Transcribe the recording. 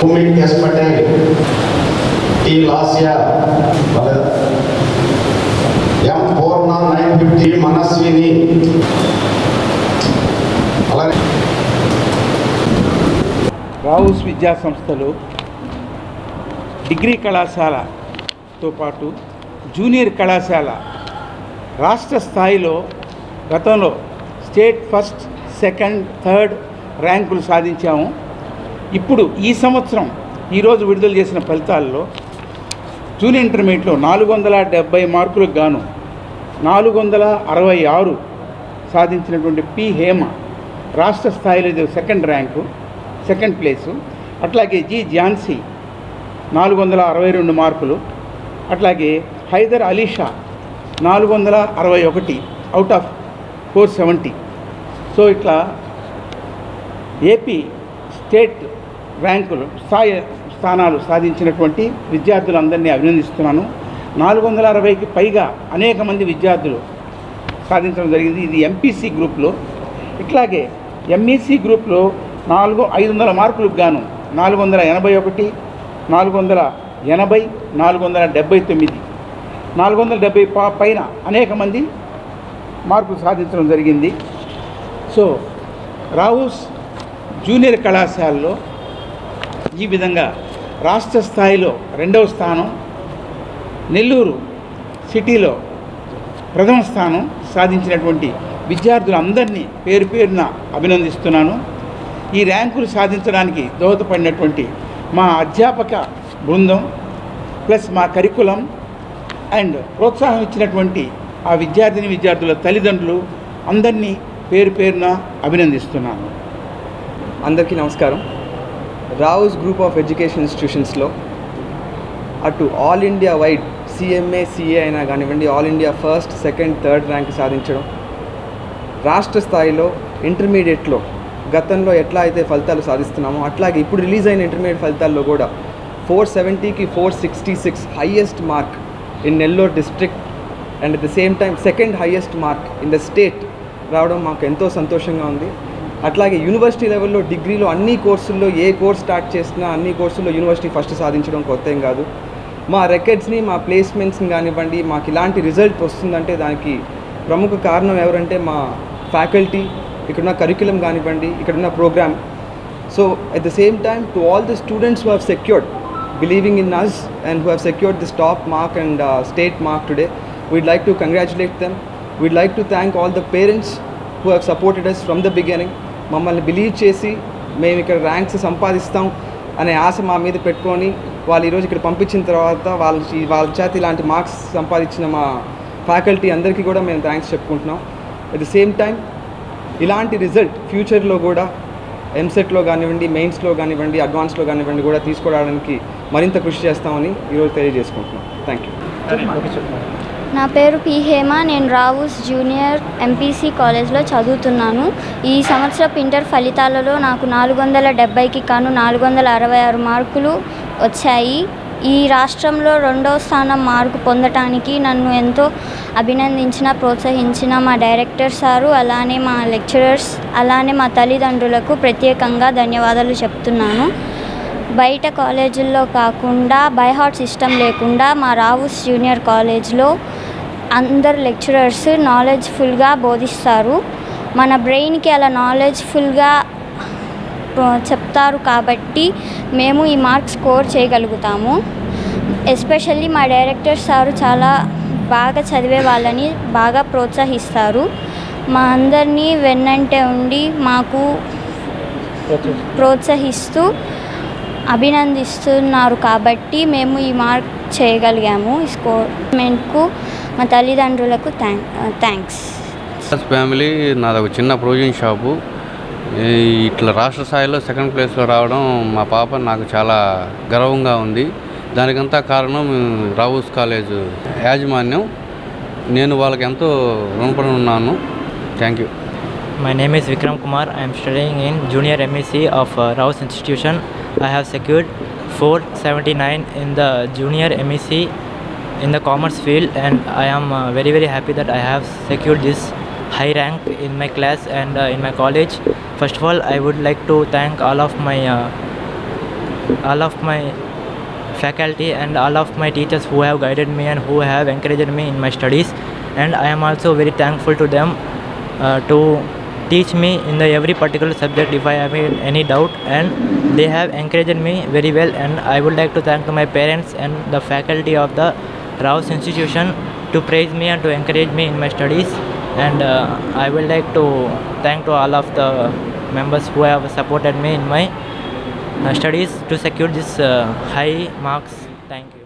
కుమిట్ S Patel T Lasya వాళ్ళదా? Nine fifty Manaswini. అలాగే. రావుస్ విద్యా సంస్థలో డిగ్రీ కళాశాలతో పాటు జూనియర్ కళాశాల రాష్ట్ర స్థాయిలో గతంలో స్టేట్ ఫస్ట్ సెకండ్ థర్డ్ ర్యాంకులు సాధించాము. ఇప్పుడు ఈ సంవత్సరం ఈరోజు విడుదల చేసిన ఫలితాల్లో జూనియర్ ఇంటర్మీడియట్లో నాలుగు వందల డెబ్బై మార్కులకు గాను నాలుగు వందల అరవై ఆరు సాధించినటువంటి పి హేమ రాష్ట్ర స్థాయిలో ఇది సెకండ్ ర్యాంకు సెకండ్ ప్లేసు. అట్లాగే జి ఝాన్సీ నాలుగు వందల అరవై రెండు మార్కులు. అట్లాగే హైదర్ అలీషా నాలుగు వందల అరవై ఒకటి out of four seventy so ఇట్లా ఏపీ స్టేట్ ర్యాంకులు స్థాయి స్థానాలు సాధించినటువంటి విద్యార్థులందరినీ అభినందిస్తున్నాను. నాలుగు వందల అరవైకి పైగా అనేక మంది విద్యార్థులు సాధించడం జరిగింది. ఇది ఎంపీసీ గ్రూప్లో. ఇట్లాగే ఎంఈసీ గ్రూప్లో నాలుగు ఐదు వందల మార్కులకు గాను నాలుగు వందల ఎనభై ఒకటి నాలుగు వందల ఎనభై నాలుగు వందల డెబ్బై తొమ్మిది నాలుగు వందల డెబ్బై పా- పైన అనేక మంది మార్కులు సాధించడం జరిగింది. సో రావుస్ జూనియర్ కళాశాలలో ఈ విధంగా రాష్ట్ర స్థాయిలో రెండవ స్థానం నెల్లూరు సిటీలో ప్రథమ స్థానం సాధించినటువంటి విద్యార్థులందరినీ పేరు పేరున అభినందిస్తున్నాను. ఈ ర్యాంకులు సాధించడానికి దోహదపడినటువంటి మా అధ్యాపక బృందం ప్లస్ మా కరికులం అండ్ ప్రోత్సాహం ఇచ్చినటువంటి ఆ విద్యార్థిని విద్యార్థుల తల్లిదండ్రులు అందరినీ పేరు పేరున అభినందిస్తున్నాను. అందరికీ నమస్కారం. రావుస్ గ్రూప్ ఆఫ్ ఎడ్యుకేషన్ ఇన్స్టిట్యూషన్స్లో అటు all India wide CMA CA అయినా కానివ్వండి all India first second third rank సాధించడం రాష్ట్ర స్థాయిలో ఇంటర్మీడియట్లో గతంలో ఎట్లా అయితే ఫలితాలు సాధిస్తున్నామో అట్లాగే ఇప్పుడు రిలీజ్ అయిన ఇంటర్మీడియట్ ఫలితాల్లో కూడా four సెవెంటీకి four sixty six highest mark in Nellore district and at the same time second highest mark in the state రావడం మాకు ఎంతో సంతోషంగా ఉంది. అట్లాగే యూనివర్సిటీ లెవెల్లో డిగ్రీలో అన్ని కోర్సుల్లో ఏ కోర్స్ స్టార్ట్ చేసినా అన్ని కోర్సుల్లో యూనివర్సిటీ ఫస్ట్ సాధించడం కొత్త ఏం కాదు. మా రికార్డ్స్ని మా ప్లేస్మెంట్స్ని కానివ్వండి మాకు ఇలాంటి రిజల్ట్ వస్తుందంటే దానికి ప్రముఖ కారణం ఎవరంటే మా ఫ్యాకల్టీ ఇక్కడున్న కరిక్యులం కానివ్వండి ఇక్కడున్న programme so at the same time to all the students who have secured believing in us and who have secured the top mark and state mark today we'd like to congratulate them we'd like to thank all the parents who have supported us from the beginning మమ్మల్ని believe చేసి మేము ఇక్కడ ranks సంపాదిస్తాం అనే ఆశ మా మీద పెట్టుకొని వాళ్ళు ఈరోజు ఇక్కడ పంపించిన తర్వాత వాళ్ళ వాళ్ళ చేత ఇలాంటి మార్క్స్ సంపాదించిన మా ఫ్యాకల్టీ అందరికీ కూడా మేము థ్యాంక్స్ చెప్పుకుంటున్నాం. అట్ ద సేమ్ టైం ఇలాంటి రిజల్ట్ ఫ్యూచర్లో కూడా ఎంసెట్లో కానివ్వండి మెయిన్స్లో కానివ్వండి అడ్వాన్స్లో కానివ్వండి కూడా తీసుకురావడానికి మరింత కృషి చేస్తామని ఈరోజు తెలియజేసుకుంటున్నాం. థ్యాంక్ యూ నా పేరు పి హేమ నేను రావుస్ జూనియర్ ఎంపీసీ కాలేజ్లో చదువుతున్నాను. ఈ సంవత్సరపు ఇంటర్ ఫలితాలలో నాకు నాలుగు వందల డెబ్బైకి కాను నాలుగు వందల అరవై ఆరు మార్కులు వచ్చాయి. ఈ రాష్ట్రంలో రెండవ స్థానం మార్కు పొందటానికి నన్ను ఎంతో అభినందించిన ప్రోత్సహించిన మా డైరెక్టర్ సారు అలానే మా లెక్చరర్స్ అలానే మా తల్లిదండ్రులకు ప్రత్యేకంగా ధన్యవాదాలు చెప్తున్నాను. బయట కాలేజీల్లో కాకుండా బైహార్ట్ సిస్టమ్ లేకుండా మా రావుస్ జూనియర్ కాలేజ్లో అందరు లెక్చరర్స్ నాలెడ్జ్ఫుల్గా బోధిస్తారు. మన బ్రెయిన్కి అలా నాలెడ్జ్ఫుల్గా చెప్తారు కాబట్టి మేము ఈ మార్క్స్ స్కోర్ చేయగలుగుతాము. ఎస్పెషల్లీ మా డైరెక్టర్ సారు చాలా బాగా చదివే వాళ్ళని బాగా ప్రోత్సహిస్తారు. మా అందరినీ వెన్నంటే ఉండి మాకు ప్రోత్సహిస్తూ అభినందిస్తున్నారు కాబట్టి మేము ఈ మార్క్ చేయగలిగాము ఈ స్కోర్మెంట్కు మా తల్లిదండ్రులకు థ్యాంక్ థ్యాంక్స్ ఫ్యామిలీ నాది ఒక చిన్న ప్రొవిజన్ షాపు. ఇట్లా రాష్ట్ర స్థాయిలో సెకండ్ ప్లేస్లో రావడం మా పాప నాకు చాలా గర్వంగా ఉంది. దానికంతా కారణం రావుస్ కాలేజ్ యాజమాన్యం. నేను వాళ్ళకి ఎంతో రుణపడి ఉన్నాను. Thank you is Vikram Kumar. I am studying in Junior MEC of uh, Rouse Institution. I have secured 479 in the Junior MEC in the commerce field, and I am uh, very very happy that I have secured this high rank in my class and uh, in my college. First of all, I would like to thank all of my uh, all of my faculty and all of my teachers who have guided me and who have encouraged me in my studies and i am also very thankful to them uh, to teach me in the every particular subject if i have any doubt and they have encouraged me very well and i would like to thank my parents and the faculty of the rouse institution to praise me and to encourage me in my studies and uh, i would like to thank to all of the members who have supported me in my uh, studies to secure this uh, high marks. Thank you